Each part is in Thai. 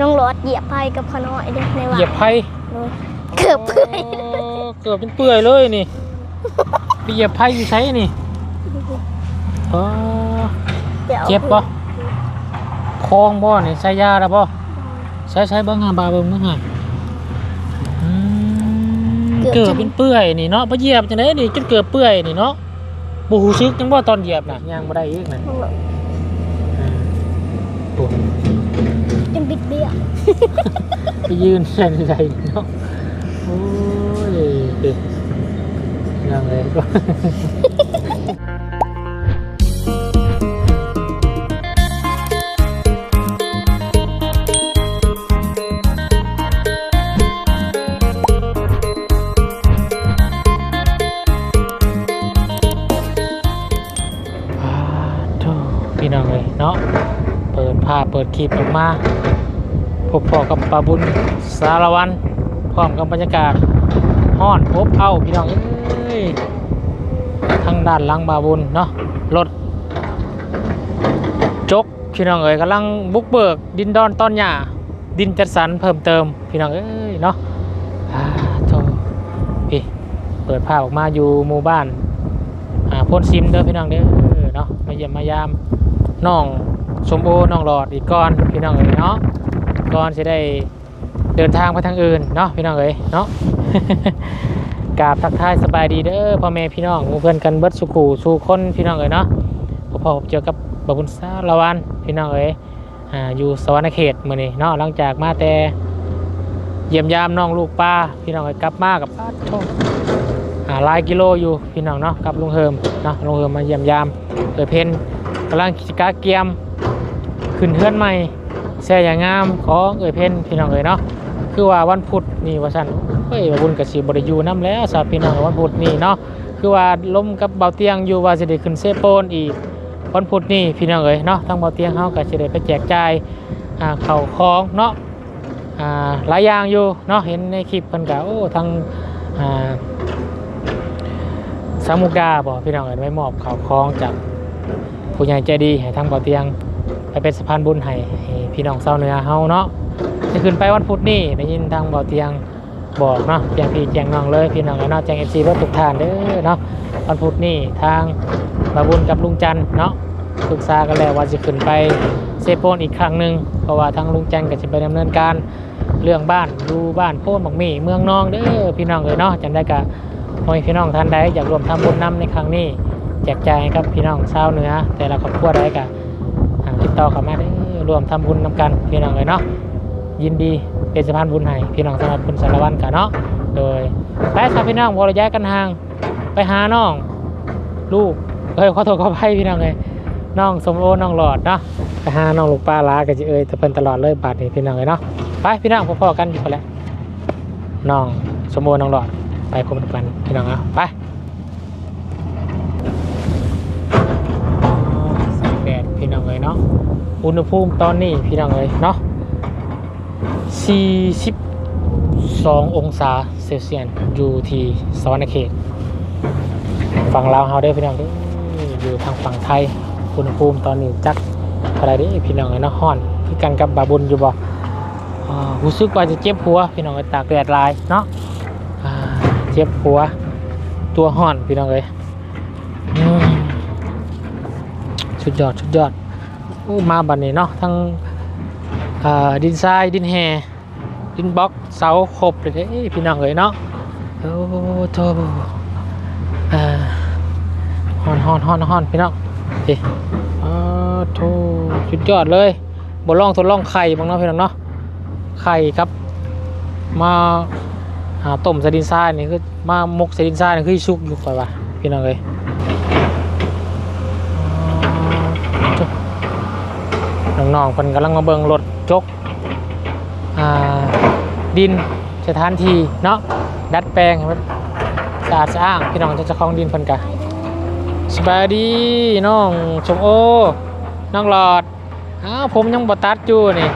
น้องรถเหยียบไพ่กับขน้อยเด้ในวัเหยียบไผ่เกือบเพื่อยโเกือบเป็นเปื่อยเลยนี่ไปเหยียบไผ่อยู่ใช้นี่อ๋อดี๋ยวเจ็บปะคองบ่นี่ใช้ยาแล้วบ่ใช้ใช้เบิ่งหาบาเบิ่งเบิ่งหาอืมเกือบเป็นเปื่อยนี่เนาะไปเหยียบจังได๋นี่จนเกือบเปื่อยนี่เนาะบ่ฮู้สึกจังบ่ตอนเหยียบน่ะย่างบ่ได้อีกน่ะ น้องรถ โอ้ จนบิ ดเบี้ยวไปยืนแค่นี้ได้เนาะโอ้ยยังไงก็อ่าโธ่พี่น้องเลยเนาะ เปิดภาพเปิดคลิปออกมา บพอกับปาบุญสารวันพร้อมกับบรรยากาศห้อนอบเอ้าพี่น้องเอ้ยทางด้านหลังบาบุญเนาะรถจกพี่น้องเอ้ยกำลังบุกเบิกดินดอนต้นหญ้าดินจัดสรรเพิ่มเติมพี่น้องเอ้ยเนาะอ่าโธ่พี่เปิดภาพออกมาอยู่หมู่บ้านอ่าพ่นซิมเด้อพี่น้องเด้อเนาะมาเยี่ยมมายามน้องสมโอน้องหลอดอีกก่อนพี่น้องเอ้ยเนาะ ก่อนจะได้เดินทางไปทางอื่นเนาะพี่น้องเอ๋ยเนาะกราบทักทายสบายดีเด้อพ่อแม่พี่น้องเพื่อนกันเบิดสุขูสู่คนพี่น้องเอ๋ยเนาะพอพอเจอกับบบุญสารวันพี่น้องเอ๋ยอ่าอยู่สวรรณเขตมื้อนี้เนาะหลังจากมาแต่เยี่ยมยามน้องลูกป้าพี่น้องเอ๋ยกลับมากับป้าชคอ่าหลายกิโลอยู่พี่น้องเนาะกับลุงเฮิมเนาะลุงเฮิมมาเยี่ยมยามเอ๋ยเพนกำลังกิจการเกียมขึ้นเฮือนใหม่ แซ่อย่างงามของเอ่ยเพนพี่น้องเอ่ยเนาะคือว่าวันพุธนี่ว่าซั่นเฮ้ยว่าบุญกับสิบ่ได้อยู่นํแล้วสาพี่น้องวันพุธนี่เนาะคือว่าล้มกับเบาเตียงอยู่ว่าสิได้ขึ้นเซโปนอีกวันพุธนี่พี่น้องเอ้ยเนาะทั้งเบาเตียงเฮาก็สิได้ไปแจกจ่ายอ่าข้าวของเนาะหลายอย่างอยู่เนาะเห็นในคลิปเพิ่นก็โอ้ทั้งสามุกดาบ่พี่น้องเอ้ยไม่มอบข้าวของจากผู้ใหญ่ใจดีให้ทางเบาเตียง เป็นสะพานบุญให้พี่น้องชาวเหนือเฮาเนาะจะขึ้นไปวันพุธนี่ได้ยินทางบ่อเตียงบอกเนาะแจ้งพี่แจ้งน้องเลยพี่น้องเนาะแจงเอฟซีรถทุกทานเด้อเนาะวันพุธนี่ทางบาบุญกับลุงจันเนาะปรึกษากันแล้วว่าจะขึ้นไปเซโปนอีกครั้งหนึ่งเพราะว่าทางลุงจันก็จะไปดำเนินการเรื่องบ้านดูบ้านโพนบักหมี่เมืองน้องเด้อพี่น้องเลยเนาะจำได้กะมอยพี่น้องท่านใดอยากรวมทำบุญนำในครั้งนี้แจกจ่ายให้กับพี่น้องชาวเหนือ แต่ละครอบครัวใดกะอ่า ติดต่อเข้ามาได้รวมทำบุญนำกันพี่น้องเลยเนาะยินดีเป็นสะพานบุญให้พี่น้องสำหรับคุณสารวัตรกันเนาะโดยไปครับพี่น้องบริย้ายกันห่างไปหาน้อง ลูกเอ้ยขอโทษขออภัยพี่น้องเลยน้องสมโอน้องหลอดเนาะไปหาน้องลูกป้าลากันจะเอ้ยแต่เพิ่นตลอดเลยบาทนี้พี่น้องเลยเนาะไปพี่น้องพอๆกันอยู่คนละน้องสมโอน้องหลอดไปพบกันพี่น้องเอาไป อุณหภูมิตอนนี้พี่น้องเลยเนาะ42 องศาเซลเซียสอยู่ที่สวรรณเขตฝั่งลาวเฮาได้พี่น้องอยู่ทางฝั่งไทยอุณหภูมิตอนนี้จักอะไรด้อพี่น้องเลยเนาะฮ้อนคือกันกับบาบุญอยู่บ่อ่ารู้สึกว่าจะเจ็บหัวพี่น้องเลยตากแดดลายเนาะเจ็บหัวตัวฮ้อนพี่น้องเลยอืมสุดยอดสุดยอด มาบัดนี้เนาะทั้งดินทรายดินแห่ดินบล็อกเสาครบเลยเด้พี่น้องเลยเนาะโอ้โถอ่ฮอนฮอนฮอนฮอนพี่น้องเฮ้อ้โถสุดยอดเลยบลองทดลองไข่บ้างเนาะพี่น้องเนาะไข่ครับ มาหาต้มสดินทรายนี่คือมามกสดินทรายนี่คือชุกอยู่ไปว่ะพี่น้องเลย น้องๆเพิ่นกำลังมาเบิ่งรถจกอ่าดินสถานที่เนาะดัดแปลงให้มันสะอาดสะอ้างพี่น้องเจ้าของดินเพิ่นกะสบายดีน้องชมโอน้องหลอดอ้าวผมยังบ่ตัดอยู่นี่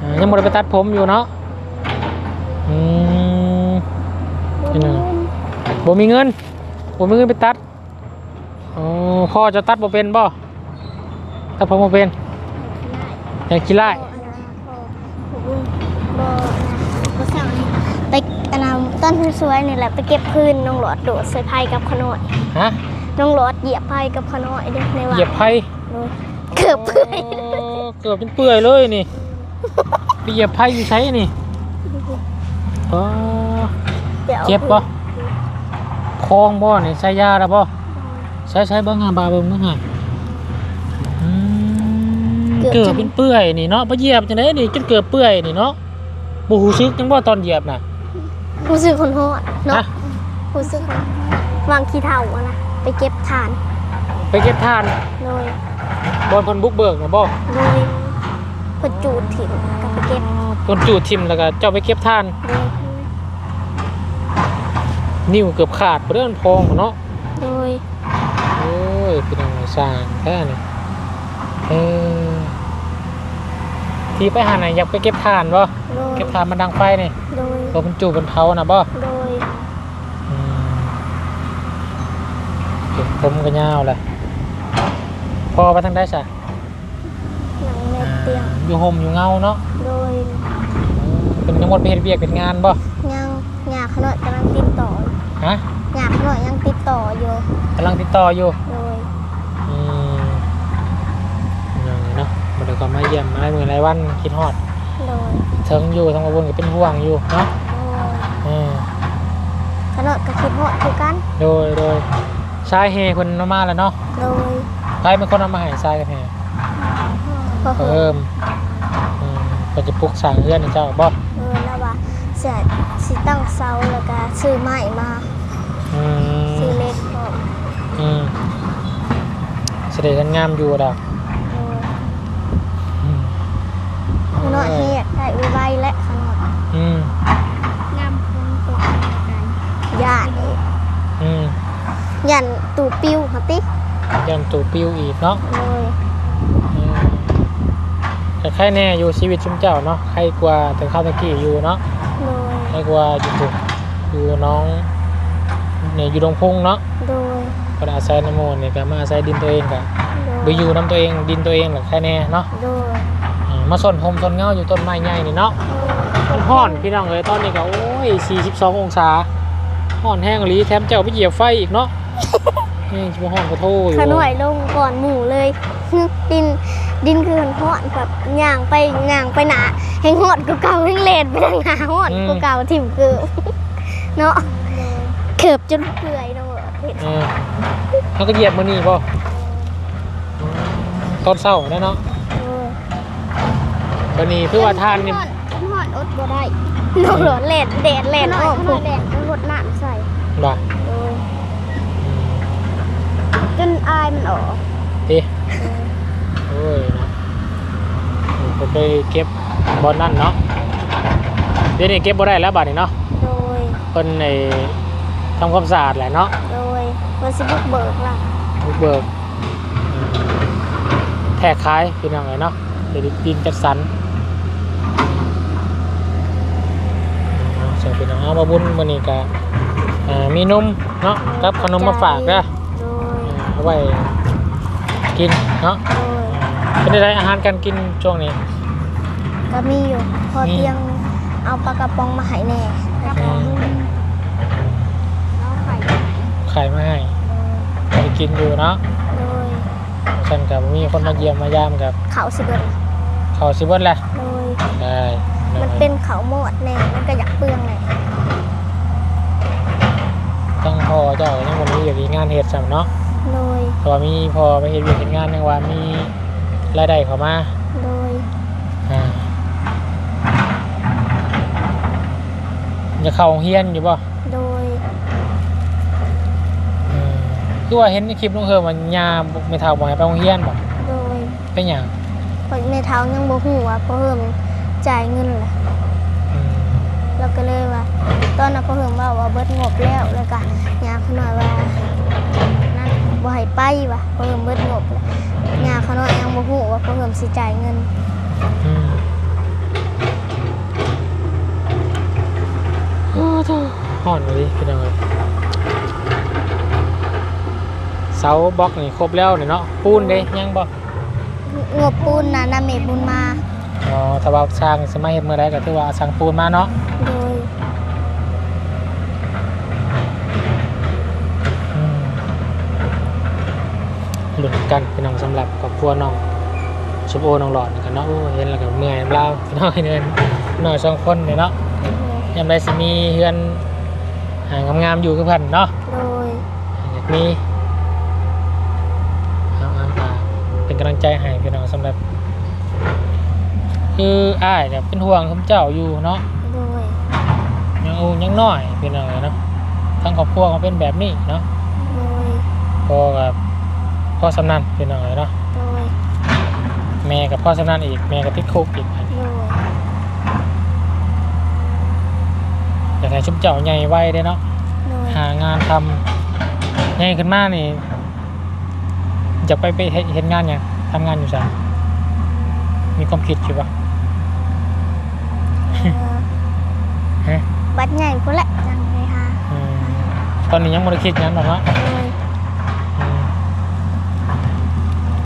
อ่ายังบ่ได้ไปตัดผมอยู่เนาะอืมนี่นะบ่มีเงินบ่มีเงินไปตัดอ๋อพ่อจะตัดบ่เป็นบ่ตัดผมบ่เป็น ยากกินไรไปอันนั้นต้นสวยนี่แหละไปเก็บพื้นน้องหลอดโดดใส่ไผ่กับขนอยฮะน้องหลอดเหยียบไผ่กับขนอยเด้ในวัดเหยียบไผ่เกือบเปื่อยเกือบเป็นเปื่อยเลยนี่ไปเหยียบไผ่อยู่ใช่นี่เจ็บปะคลองบ่เนี่ยใช้ยาแล้วปะใช้ใช้บ้างงานบาบิ้งเมื่อไง เกือบเป็นเปื่อยนี่เนาะบ่เหยียบจังได๋นี่จนเกือบเปื่อยนี่เนาะบ่ฮู้สึกจังบ่ตอนเหยียบน่ะรู้สึกคนหอดเนาะฮะรู้สึกคนวางขี้เถ้าอะนะไปเก็บถ่าน ไปเก็บทานโดยบนเพิ่นบุกเบิกน่ะบ่โดยเพนจูดถิ่นก็ไปเก็บคนจูดทิ่มแล้วก็เจ้าไปเก็บทานโดยนิ้วเกือบขาดบ่ได้มันพองเนาะโดยโอ้ยพี่น้องสร้างแท้นี่ เออที่ไปหาไหนอยากไปเก็บทานบ่โดย เก็บทานมาดังไฟนี่โดยตัวมันจูบมันเผาน่ะบ่โดย อืมเก็บผมก็ยาวแหละพอไปทางได้ซะหนังเม็ดเตียง อยู่ห่มอยู่เงาเนาะโดยเป็นทั้งหมดไปเฮ็ดเวียกเป็นงานบ่ยังหยาขนาดกำลังติดต่อฮะหยาขนาดยังติดต่ออยู่กำลังติดต่ออยู่ โดย อืมนั่นแหละเนาะบ่ได้ ก็มาเยี่ยมมาหลายมื้อหลายวันคิดฮอดโดยเทิงอยู่ทั้งบ่วนก็เป็นห่วงอยู่เนาะโดยเออขนาดก็คิดฮอดคือกันโดยโดยชายเฮเพิ่นเอามาแล้วเนาะโดยใครเป็นคนเอามาให้ชายกับเฮพอเพิ่เพิ่มมอืมเพิ่นจะปลุกสร้างเรือนให้เจ้าบ่เออแล้วว่าเสียสิตั้งเสาแล้วก็ซื้อไม้มาอืมซื้อเล็กพร้อมอืมเสด็จกันงามอยู่ดอก โดย อืม ขนาดเฮ็ดได้ไวๆและขนาดอืมงามคนตกกันย่านอืมยันตู่ปิ้วหะติยันตูปิวอีกเนาะโดยอืมแต่ใครแน่อยู่ชีวิตชุมเจ้าเนาะใครกว่าแต่ข้าวตะกี้อยู่เนาะโดยใครกว่าอยู่ถูกอยู่น้องเนี่ยอยู่ดงพงเนาะโดยก็อาศัยน้ำมูลเนี่ยก็มาอาศัยดินตัวเองกะโดไปอยู่น้ำตัวเองดินตัวเองแหละใครแน่เนาะโดยอื มมาสนโฮมสนเงาอยู่ต้นไม้ใหญ่นี่เนาะมันห้อนพี่น้องเลยตอนนี้ก็โอ้ย 42 องศาห้อนแห้งอีหลีแถมเจ้าไปเหยียบไฟอีกเนาะนี่จะมาห้อนกระโทอยู่ขน่อยลงก่อนหมู่เลยดินดินคือหันหอนแบบย่างไปย่างไปหนาแห้งหอดกูเก่าแห้งเลดไปทางหนาหอดกูเก่าถิ่มเกือบเนาะเกือบจนเปื่อยเนาะเออเขาก็เหยียบมือนี่ป่ะตอนเศร้าได้เนาะ วันนี้คือว่าทานนี่หอดอดบ่ได้น้องหลอนเลดแดดแลดออกขน่อยแดดรดน้ำใส่บ่าจนอายมันออกดิโอ้ยเนาะผมไปเก็บบอลนั่นเนาะเดี๋ยวนี้เก็บบ่ได้แล้วบัดนี้เนาะโดยเพิ่นในทำความสะอาดแหละเนาะโดยมันสิบุกเบิกล่ะบุกเบิกอืมแทกคล้ายเป็นยังไงเนาะเดี๋ยวดินจัดสรร เอาเสียเป็นยังเอามาบุญมื้อนี้ก็มีนมเนาะกับขนมมาฝากเด้อโดยอ่าเอาไว้กินเนาะเป็นอะได้อาหารการกินช่วงนี้ ก็มีอยู่พอเตียงเอาปลากระป๋องมาให้แน่กระป๋องเอาไข่ไข่มาให้ไปกินอยู่เนาะฉันกับมีคนมาเยี่ยมมายามกับเขาสิเบิดเขาสิเบิดแหละได้ มันเป็นเขาหมดแน่มันก็อยากเปลืองแน่ตั้งพอเจ้ายังบ่มีอยู่ที่งานเฮ็ดซ้ํเนาะโดยเพราะว่ามีพอไปเฮ็ดเวียกเฮ็ดงานยังว่ามีรายได้เข้ามาโดยอ่าจะเข้าโรงเรียนอยู่บ่โดยอืมคือว่าเห็นในคลิปน้องเฮอมันยาไม่เท่าบ่ให้ไปโรงเรียนบ่โดยเป็นหยังพอในเท้ายังบ่ฮู้ว่าพ่อเฮิม จ่ายเงินล่ะอืมแล้วก็เลยว่า ตอนนั้นพ่อเฮิมว่าว่าเบิดงบแล้วแล้วก็ยาเขาหน่อยว่านั่นบ่ให้ไปว่ะพ่อเฮิมเบิดงบแล้วยาเขาหน่อยยังบ่ฮู้ว่าพ่อเฮิมสิจ่ายเงินอืมโอ้โธ่ฮ้อนเลยพี่น้องเอ้ยเสาบล็อกนี่ครบแล้วนี่เนาะปูนเด้ยังบ่งบปูนนะนาเมบุญมา อ๋อถ้าว่าสร้างสมัยเห็นเมื่อไรก็ถือว่าชัางปูนมาเนาะโดยอืลุดกันพี่น้องสำหรับครอบครัวน้องชุบโอน้องหลอดนี่กันเนาะเห็นแล้วก็เมื่อยน้ำลาพี่น้องเดินหน่อยสองคนเนยเนาะยังไดสิมีเฮือนหางงามๆอยู่กับเพิ่นเนาะดยอยากมีเอาๆก็เป็นกำลังใจให้พี่น้องสำหรับ คืออ้ายเนี่ยเป็นห่วงคุณเจ้าอยู่เนาะโดยยังอูยังน้อยพี่น้องเนาะทั้งครอบครัวเขาเป็นแบบนี้เนาะโดยพ่อกับพ่อสำนันพี่น้องเนาะโดยแม่กับพ่อสำนันอีกแม่กับติดคุกอีกโดยอยากให้ชุบเจ้าใหญ่ไว้ได้เนาะโดยหางานทำใหญ่ขึ้นมานี่จะไปไปเฮ็ดเห็นงานอย่างทำงานอยู่สัมีความคิดอยู่ปะ เอ่อ ฮะบัดใหญ่พุ่นแหละจังเลยค่ะอืมตอนนี้ยังไม่ได้คิดหยังหรอกเนาะโดยอืม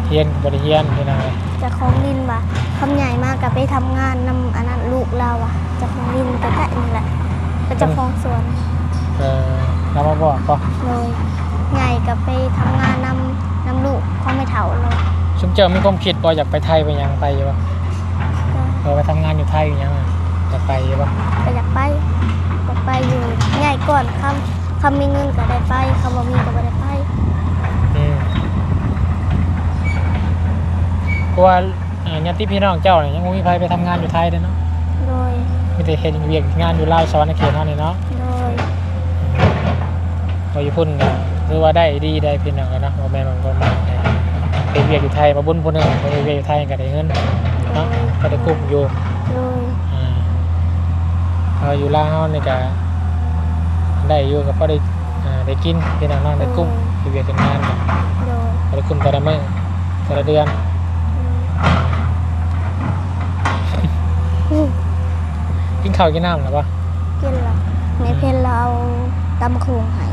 เฮียนบริเฮียนพี่น้องเลยเจะของดินว่ะคำใหญ่มากกับไปทำงานนำอันนั้นลูกเราอะเจะของดินก็แค่นี่แหละก็เจะของสวนเออเรามาบอกก็เลยใหญ่กับไปทำงานนำนำลูกเขาไม่เถาเลยชุมเจ้ามีความคิดว่าอยากไปไทยไปหยังไปอยู่ปะก็เออไปทำงานอยู่ไทยอยู่หยังอะ อยากไปอยู่ปะก็อยากไปอยากไปอยู่ใหญ่ก่อนคำคำมีเงินก็ได้ไปคำบ่มีก็ไม่ได้ไปอืมเพราะว่าเอ่อญาติพี่น้องเจ้าเนี่ยยังบ่มีใครไปทำงานอยู่ไทยเลยเนาะโดยมีแต่เห็นเวียกงานอยู่ลาวสวรรค์เขตเท่านี้เนาะโดยพออยู่พุ่นก็คือว่าได้ดีได้พี่น้องกันเนาะว่าแม่นบางคนไปเวียกอยู่ไทยมาบุญพุ่นหนึงไปเวียกอยู่ไทยก็ได้เงินเนาะก็ได้กุ้มอยู่โดยอ่า พออยู่ลาวนี่ก็ได้อยู่ก็พอได้อ่าได้กินพี่น้องเนาะได้กุ้มไปเวียกกันงานก็โดยก็ได้กุ้มแต่ละมื้อแต่ละเดือนอืมกินข้าวกินน้ำหรือเปล่ากินละแม่เพนเราเอาตำมะคุงให้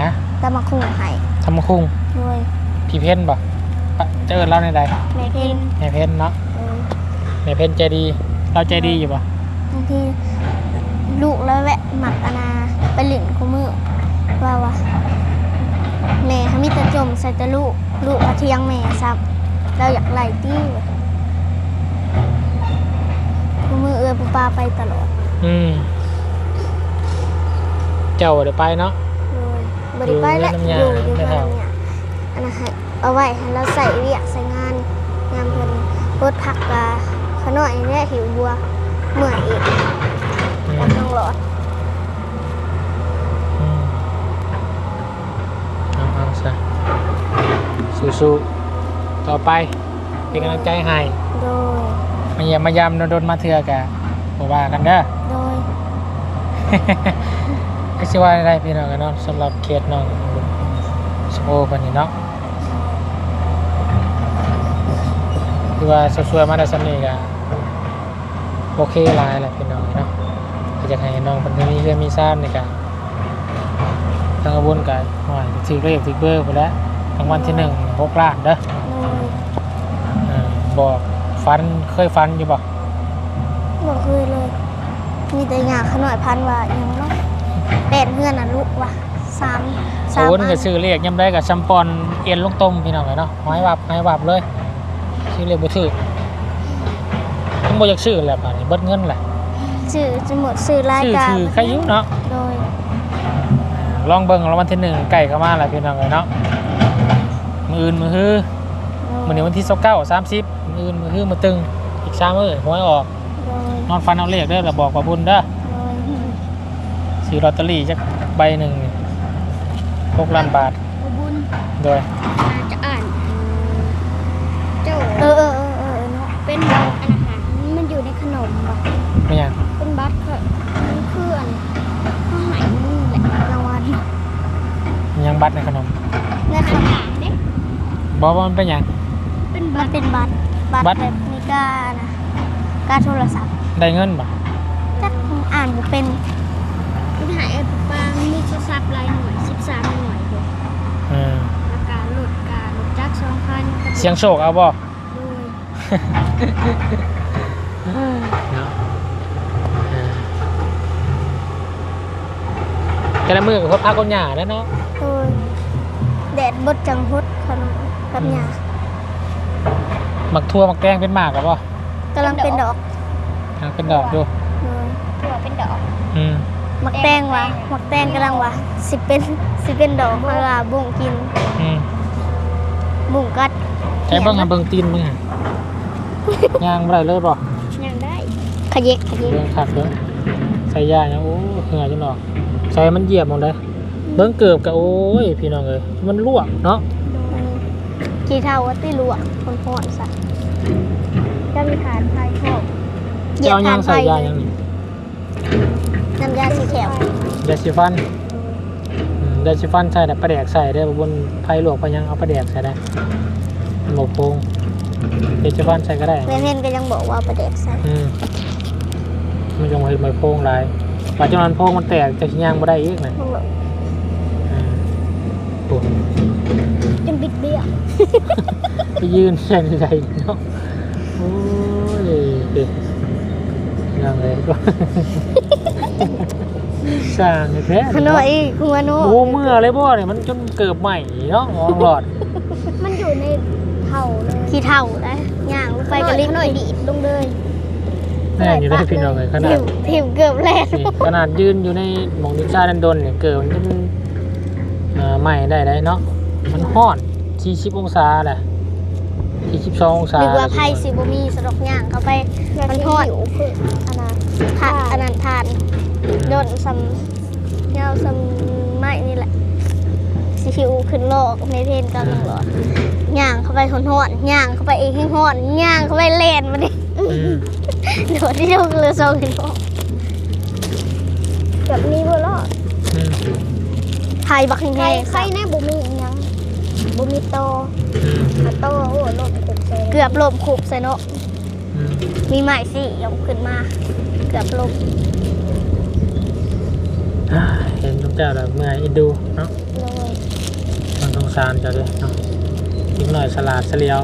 ฮะตำมะคุงให้ทำมะคุงโดยพี่เพ้นบ่ปะเจอเราในใดแม่เพนแม่เพ้นเนาะเออแม่เพ้นใจดี เราใจดีอยู่บ่บางที ลูกแล้วแวะหมักอนาไปหลินคู่มือว่าว่าแม่เขามีแต่จมใส่แต่ลูก ลูกกระเทียงแม่ซับเราอยากไล่ตี้เว้ยคู่มือเอื้อปูปลาไปตลอดอืมเจ้าบ่ได้ไปเนาะเลยบริไปและอยู่อยู่เรือยู่อนน้ำยาบ้านเนี่ยอันนั้นให้เอาไว้ให้เราใส่เวียกใส่งานงานเพิ่นรถผักกาขน่อยเนี่ยหิวบัวเมื่อยอีก อืมกับน้องหลอดอืมเอาเอาซะสู้ๆต่อไปเป็นกำลังใจให้โดย มาเยี่ยมมายามโดนๆมาเถื่อกะบ่ว่ากันเด้อ โดย ก็สิว่าได้พี่น้องกันเนาะสำหรับเคสน้องสมโอคนนี้เนาะคือว่าสวยๆมาได้สำนี้ก็โอเคหลายแหละพี่น้องเนาะก็ อยากให้น้องคนนี้เรื่องมีซ่านในการทางกระบวนการหน่อยถือเลขถือเบอร์ไปแล้วรางวัลที่หนึ่งหกล้านเด้อโดยเออบอกฟันเคยฟันอยู่ป่ะบอกเคยเลย มีแต่อยากขน่อยพันว่าอย่างเนาะแปดเงื่อนอะลูกว่ะสามสามโอ้นอัก็นซื้อเลขย่ำได้กับชัมปอนเอ็นลูกต้มพี่น้องเลยเนาะหอยวับหอยวับเลยซื้อเลขบ่ถือต้องบ่อยากซื้อแหละป่านนี้เบิดเงินแหละ ชื่อจะหมดชื่อรายซื้อการถือใครอยุ่เนาะโดยลองเบิ่งรางวัลที่หนึ่งไก่เข้ามาแหละพี่น้องเลยเนาะมืออื่นมือฮื้อมือนี้วันที่29 30มืออื่นมือฮื้อมือตึงอีก3มื้อหวยออก โดยนอนฟันเอาเลขเด้อแล้วบอกว่าบุญเด้อโดยซื้อลอตเตอรี่จักใบหนึ่งหกล้านบาทบุญโดยจะอ่าน เจ้าเออเออเออเออเนาะเป็นบัตรอันอาหารมันอยู่ในขนมบัตรไม่ยัง เป็นบัตรก็มันคืออันข้าวหายมึงแหละ รางวัล ยัง บัตรในขนมในขนมเด็กบอกว่ามันเป็นหยังเป็นมับันตรเป็นบัตรบัตรบัตรแบบมีกานะการโทรศัพท์ได้เงินป่ะจักอ่านบ่เป็นเป็นหายไอ้ปลามีโทรศัพท์รายหน่วย13หน่วยเลยอืมราคาลดการลดจักสองพันเสียงโชคเอาบ่โดยเนาะอ่าแต่ละมือกับพดพักคนหยาแล้วเนาะโดยแดดบดจังฮดขนมกับหญ้าหมักทั่วหมักแตงเป็นหมากกับป่ะกำลังเป็นดอกเป็นดอกดูเออถั่วเป็นดอกอืมหมักแตงวะหมักแตงกำลังวะสิเป็นสิเป็นดอกเพราะว่าบุ้งกินอืมบุ้งกัดใช้เบิ้งอะเบิ้งตีนมึงอะย่างบ่ได้เลยป่ะยังได้ขยเยกขยเยกเบิ้งขัดเบิ้งใส่ยาเนี่ยโอ้เหงื่อจนออกใส่มันเหยียบหมดเลย เบิ้งเกือบกับโอ้ยพี่น้องเลยมันลวกเนาะมันกี่เท่าวัตติลวกคนพอนซะจะมีฐานไฟชอบเหยียบเจ้าทาย่านงไฟใส่ยาเลยยังนี่น้ำยาสีแขวยาสีฟันอืมยาสีฟันใส่แต่ปลาแดกใส่ได้บ่บนไผ่ลวกไปยังเอาปลาแดกใส่ได้หมกโป่งยาสีฟันใส่ก็ได้ เพื่อนๆก็ยังบอกว่าประเด็กใส่อืมมันจงเห็นใบโพงหลายปัจจุบันโพงมันแตกจะชิ้นย่างบ่ได้อีกนะพวกเราอ่า โอ้จนบิดเบี้ยวไปยืนใส่ในใจเนาะโอ้ยเด็กย่างเลยก็สร้างแท้ขนอยหัวโนโอ้เมื่อเลยบ่เนี่ยมันจนเกิดใหม่เนาะมองหลอด มันอยู่ในเท่าเลยขี้เท่าได้ย่างลงไปกระลิบหน่อยดีดลงเลยแน่อยู่ได้พี่น้องเลยขนาผิดวผิวเกือบแลนนี่ขนาดยืนอยู่ในหมองดินชาดันดนเนี่ยเกิดมันจนอ่า ใหม่ได้ได้เนาะมันฮ้อน40องศาแหละ42องศานึกว่าไพ่สิบมีสะดอกย่างเข้าไปมันทอดหิวคืออันนั้นทานอันนั้นทานโดนซัมเงาซัมไม้นี่แหละสิคิวขึ้นโลกในเทนกำลังร้อนย่างเข้าไปหอนๆย่างเข้าไปเองให้หอนย่างเข้าไปเล่นมาดิอืมโดดที่เจ้าคือโซกินโลแบบนี้บ่รอดอืม ไทยบักแห้ใครงใครแน่บ่มีอิหยังบ่มีโตอืมอะโตโอ้โลดขุดใส่เกือบลมขุบใส่เนาะอืมมีไม้สี่ยกขึ้นมา เกือบลมอ่าเห็นทุกเจ้าแล้วเมื่อยเอินดูเนาะเลยมันสงสารเจ้าด้วยเนาะอีกหน่อยสลาดเสลียว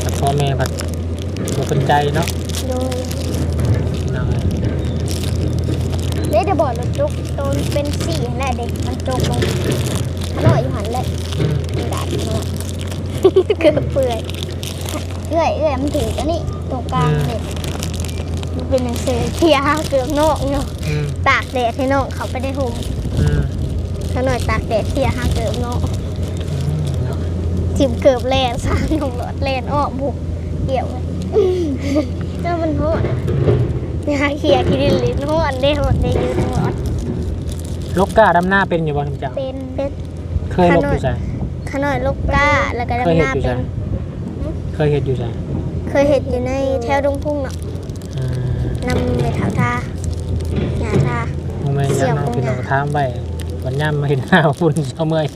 แต่พ่อแม่ผัดบ่เป็นใจเนาะ เลย นั่งเลย เด็ก จะบอกรถจุกโตนเป็นสี่แหละเด็กมันจกลงขน่อยอยู่หันเลยดัดเนาะเกือบเปื่อยเอื้อยเอื้อยมันถืออันนี้ตรงกลางเนี่ยมันเป็นหนังสือเทียเกือบนอกเนาะตากแดดให้น้องเขาไปได้ห่มถ้าหน่อยตากแดดเทียห้าเกือบนอกเนาะทิมเกือบแลนสร้างน้องหลอดแลนออมบุกเกี่ยวเลยเจ้ามันโหด ยาเขียกินลิ้นห้อนได้หอนได้ยืนหอดลกกาดำหน้าเป็นอยู่บ่ทุกเจ้าเป็นเป็นเคยลกอยู่ใส่ขน่อยลูกก้าแล้วก็เคยดำหเห็ดน้าอยู่เป็ใส่น เคยเห็ดอยู่ใส่เคยเห็ดอยู่ในแถวดงพุ่งเนาะอ่านำไปถาวทาหยาทา โมเมนต์ยังน้องพี่น้องถามไปวันย่ำมาเห็นหน้าฝุ่นเช้าเมื่อย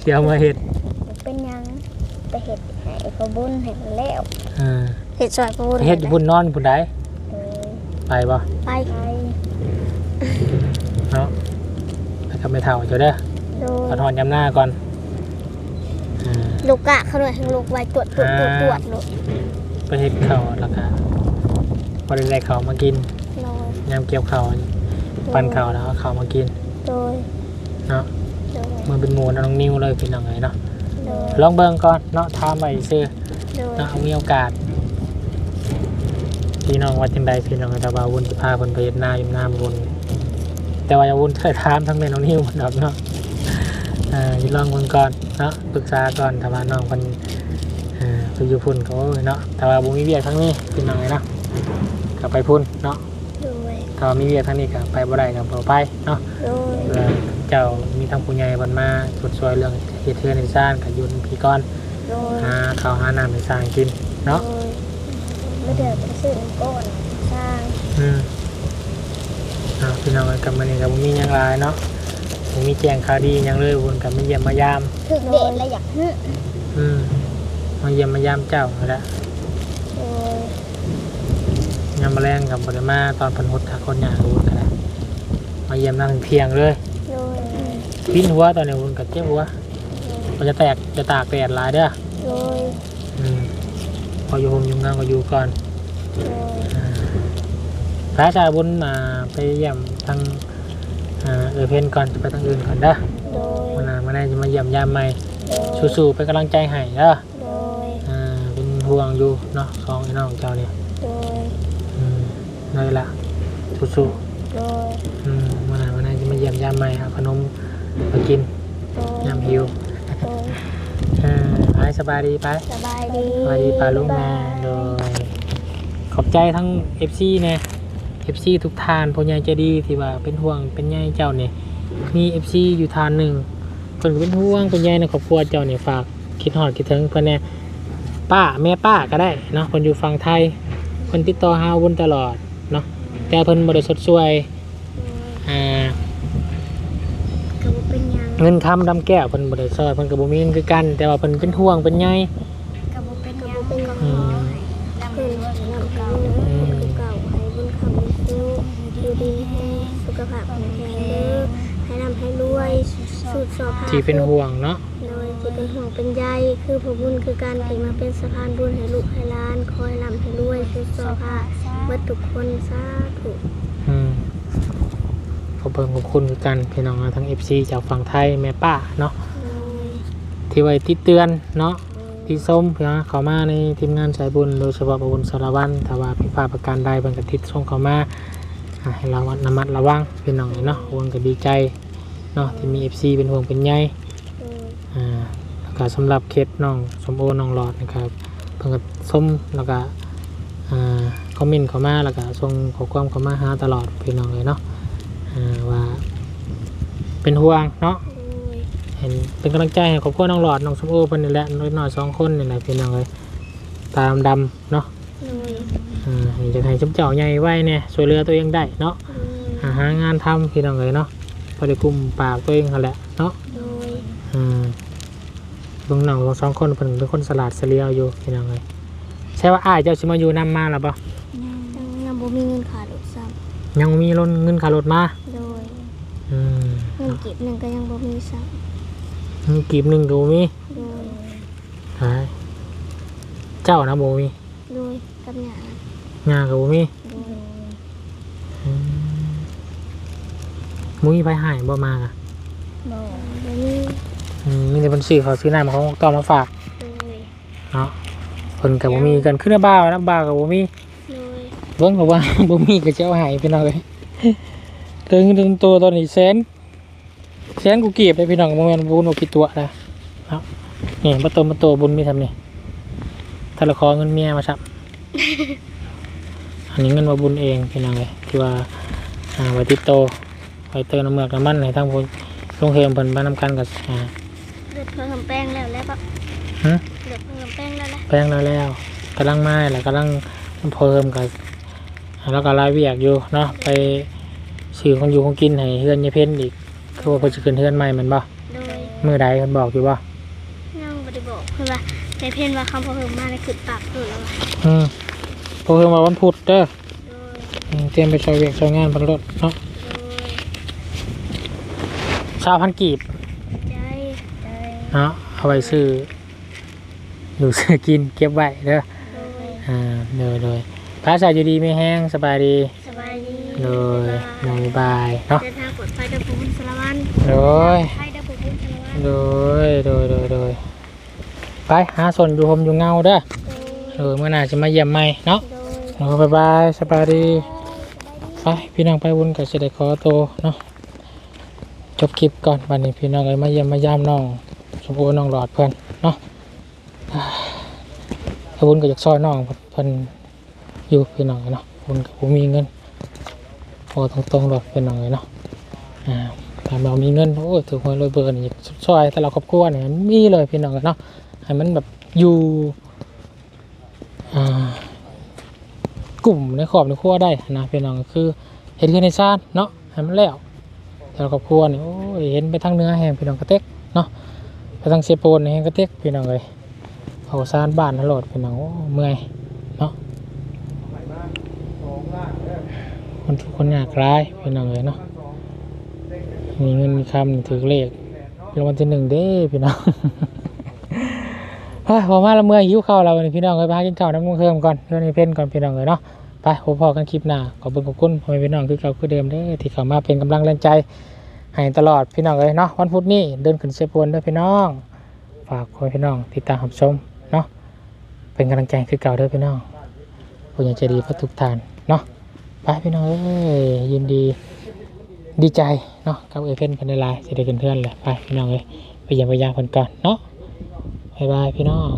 เช้ามาเห็ดเป็นหยังไปเห็ดให้เขาบุญให้มันแล้วอ่าเห็ดสวยปูนเฮ็ดอยู่พุ่นนอนพุ่นใดเออ ไปบ่ไปไปเนาะไปกับไม่เท่าเจ้าเด้อดูขอถอนยำหน้าก่อนอ่าลูกกะขน่อยทั้งลูกไว้ตรวจตรวจตรวจตรวจลูกไปเฮ็ดข้าวแล้วก็พอได้ได้ข้าวมากินโดยยามเกี่ยวข้าวปั่นข้าวแล้วเอาข้าวมากินโดยเนาะโดยมันเป็นหมูน้องนิวเลยพี่น้องเอ้ยเนาะโดยลองเบิ่งก่อนเนาะถามไปซื้อโดยเนาะมีโอกาส พี่น้องว่าจังใดพี่น้องแต่ว่าวุ่นสิพาเพิ่นไปเฮ็ดนาอยู่น้ำวุ่นแต่ว่าอย่าวุ่นเคยถามทั้งแม่น้องนิวเพิ่นดอกเนาะอ่าอยู่ลองเบิ่งก่อนเนาะปรึกษาก่อนถ้าว่าน้องเพิ่นอ่าไปอยู่พุ่นก็โอ้ยเนาะแต่ว่าบ่มีเวียกทั้งนี้พี่น้องเอ้ยเนาะก็ไปพุ่นเนาะโดยถ้าว่ามีเวียกทั้งนี้ก็ไปบ่ได้ก็บ่ไปเนาะโดยเพื่อเจ้ามีทางผู้ใหญ่เพิ่นมาชดช่วยเรื่องเฮ็ดเทือนให้ซ่านก็อยู่นพี่ก่อนโดยหาข้าวหาน้ำให้สร้างกินเนาะ ไม่เดือดไปซื้อน้ำก้อนสร้างอืมอ่าพี่น้องกันกับมันนี่กับมีหยังหลายเนาะบ่มีแจ้งข่าวดีหยังเลยวนกับมาเยี่ยมมายาม ถึกเด็ดแล้วอยากฮึอืมมาเยี่ยมมายามเจ้านั่นแหละโอ้ยยามมาแรงกับบริมาตอนเพันหดถ้าคนอยากรู้กันนะมาเยี่ยมนั่งเพียงเลยโดยพิ้นหัวตอนนี้วนกับเจ็บหัวมันจะแตกจะตากแดดหลายเด้อโดยอืมพ ออยู่ห่มอยู่งานก็อยู่ก่อนโดยอ่าพระชายบุญมาไปเยี่ยมทางอ่าเออเพนก่อนจะไปทางอื่นก่อนเด้อโดยมานามาในจะมาเยี่ยมยามใหม่โดยสู้ๆเป็นกำลังใจให้เด้อโดยอ่าเป็นห่วงอยู่เนาะสองไอ้น้องเจ้าเนี่ยโดยอืมเลยละสู้โดยๆอืมวันไหนวันไหนจะมาเยี่ยมยามใหม่ครับขนมมากินโดยยามหิวโดยอ่าไป สบายดีไปสบายดีสวัสดีปลาลุงแม่โดยขอบใจทั้ง FC เนี่ย FC ทุกทานพอใหญ่ใจดีที่ว่าเป็นห่วงเป็นใยเจ้าเนี่ยมี FC อยู่ทานหนึ่งเพิ่นก็เป็นห่วงเป็นใยในครอบครัวเจ้าเนี่ยฝากคิดฮอดคิดถึงเพิ่นเนี่ยป้าแม่ป้าก็ได้เนาะเพิ่นอยู่ฝั่งไทยเพิ่นติดต่อหาวนตลอดเนาะแต่เพิ่นบ่ได้สดช่วยอ่า ก็บ่ เป็นหยังเงินคำดำแก้วเพิ่นบ่ได้ซอยเพิ่นก็บ่มีเงินคือกัน แต่ว่าเพิ่นเป็นห่วงเป็นใยก็บ่เป็นหยังก็อืมเพิ่นนำเก่าเก่าให้บุญคำบุญซื้ออยู่ดีให้สุขภาพแข็งแรงเด้อให้ร่ำให้รวยสุดสอบที่เป็นห่วงเนาะโดยที่เป็นห่วงเป็นใยคือผู้บุญคือการที่มาเป็นสะพานบุญให้ลูกให้หล้านคอยร่ำให้รวยสุดสอบผ้าเบิดทุกคนสาธุอืมข อบเพิ่งขอบคุณคือกันพี่น้องทั้ง FC จากฝั่งไทยแม่ป้าเนาะโดยที่ไว้ติดเตือนเนาะที่ส้มเพื่อเขามาในทีมงานสายบุญโดยเฉพาะบุญสารวันถ้าว่าผิดพลาดประการใดเป็นกติดส่งเขามาอ่าให้เราระมัดระวังพี่น้องเนาะวงก็ดีใจเนาะที่มี FC เป็นห่วงเป็นใยโดยอ่าแล้วก็สำหรับเคสน้องสมโอน้องหลอดนะครับเพิ่นก็ส้มแล้วก็อ่าคอมเมนต์เข้ามาแล้วก็ส่งข้อความเข้ามาหาตลอดพี่น้องเลยเนาะ อ่าว่า เป็นห่วงเนาะโดยเห็นเป็นกำลังใจให้ครอบครัวน้องหลอดน้องสมโอเพิ่นนี่แหละน้อยหน่อยสองคนนี่แหละพี่น้องเลยตามดำเนาะโดยอ่าให้จะให้จำเจ้าใหญ่ไว้เนี่ยช่วยเหลือตัวเองได้เนาะโดยหาหางานทำพี่น้องเลยเนาะพอได้กลุ่มปากตัวเองเขาแหละเนาะ โดยอืมเบิ่งหนังสองคนเพิ่นเป็นคนสลัดเสลียวอยู่พี่น้องเลยใช่ว่าอ้ายเจ้าสิมาอยู่นำมาหรือเปล่ายังยังบ่มีเงินขาดอกซ้ยังบ่มีรถเงินค่ารถมาำโดย อืมเงินเก็บหนึ่งก็ยังบ่มีซ้เงินกีบหนึ่งก็บ่มีำโดยหายเจ้านะบ่มีโดยกับหยางานก็บ่มีโดยอืมมุ้ยไปหายบ่มากอะบ่บ่มีอืมมีแต่บัญชีเขาซื้อน้ำเขาต้องมาฝากโดยเนาะเพิ่นก็บ่มีกันขึ้นหน้าบ้าวนะบ้าวก็บ่มีโดย เบิ่งก็ว่าบ่มีก็จะเอาใหายพี่น้อง เอ้ยถึงถึงตัวตอนนี้แสนแสนกูเก็บได้พี่น้องบ่แม่นบุญบ่กี่ตัวนะเนาะนี่บ่โตบ่โตบุญมีทำนี่ถ้าละขอเงินเมียมาซับอันนี้เงินมาบุญเองพี่น้องเอ้ยที่ว่าอ่าไว้ติดโตไว้เติมน้ำเมือกน้ำมันให้ทางบุญโรงเรียนเพิ่นมานำกันกับอ่าเลือดเพิ่มแป้งแล้วแล้วปะหึเลือดเพิ่มแป้งแล้วแหละแป้งแล้วแล้วกำลังไม้แล้วกำลังเพิ่มกับแล้วก็รายเวียกอยู่เนาะไป ซื้อของอยู่ของกินให้เฮือนยายเพ็ญอีกคือว่าเพิ่นสิขึ้นเฮือนใหม่แมันบ่โดยมื้อใดเพิ่นบอกอยู่บ่ยังบ่ได้บอกเพิ่นว่าในเพนว่าคำพอเพิ่มมาในขึ้นปากเพิ่นแล้วว่าอืมพอเพิ่นมาวันพุธเด้อโดยอืมเตรียมไปช่วยเวียกช่วยงานเพิ่นรถเนาะโดยชาวพันกีบใจใจเนาะเอาไว้ซื้ออยู่ซื้อกินเก็บไว้เด้อโดย อ่าเด้อเด้อพระสายอยู่ดีไม่แห้งสบายดีสบายดี โดยนายบายเนาะเดินทางปลอดภัยเด้อผู้บุญสารวัตรโดยภัยเด้อผู้บุญสารวัตรโดยโดยโดยโดยไปหาสนอยู่หมอยู่เงาเด้อโดยเออเมื่อหน่าจะมาเยี่ยมใหม่เนาะโดยโอ้บายบายสบายดีไปพี่น้องไปวุ่นกับเสได็จขอโตวเนาะจบคลิปก่อนวันนี้พี่น้องเลยมาเยี่ยมมายามน้องสมบูรณ์น้องหลอดเพื่อนเนาะอ่าไปวุ่นกับอยากซอยน้องเพิ่นอยู่พี่น้องเนาะวุ่นกับผมมีเงิน พอตรงๆหลอดพี่น้องเลยเนาะอ่าถ้าเรามีเงินโอ้ยถือหวยรวยเบอร์นี่ซอยแต่เราครอบครัวเนี่ยมีเลยพี่น้องเนาะให้มันแบบอยู่กลุ่มในครอบในครัวได้นะพี่น้องก็คือเห็นขึ้นในชาติเนาะให้มันแล้วแต่เราครอบครัวเนี่ยโอ้ยเห็นไปทางเนื้อแห่งพี่น้องกระเต็กเนาะไปทางเซโปนแห่งกระเต็กพี่น้องเลยเอาซานบ้านตลอดพี่น้องโอ้เมื่อยเนาะ คนทุกคนยากร้ายพี่น้องเลยเนาะมีเงินมีคำมีถือเลขรางวัลที่หนึ่งเด้พี่น้องพอมาละเมื่อหิวข้าวเราวันนี้พี่น้องเลยไปหากินข้าวน้ำมันเคิมก่อนเพื่อนในเพ่นก่อนพี่น้องเลยเนาะไปพบพอกันคลิปหน้าขอบคุณขอบคุณพ่อแม่พี่น้องคือเก่าคือเดิมเด้อที่เข้ามาเป็นกำลังแรงใจให้ตลอดพี่น้องเลยเนาะวันพุธนี้เดินขึ้นเชฟพวนด้วยพี่น้อง ฝากคอยพี่น้องติดตามชมเนาะเป็นกำลังใจคือเก่าด้อพี่น้องผู้ใหญ่ใจดีพระทุกท่าน ไปพี่น้องเอ้ยยินดี ดีใจเนาะกับเอเฟนกันในไลน์จะได้กันเพื่อนเลยไปพี่น้องเลยไปยังไปยังคนก่อนเนาะบายบายพี่น้อง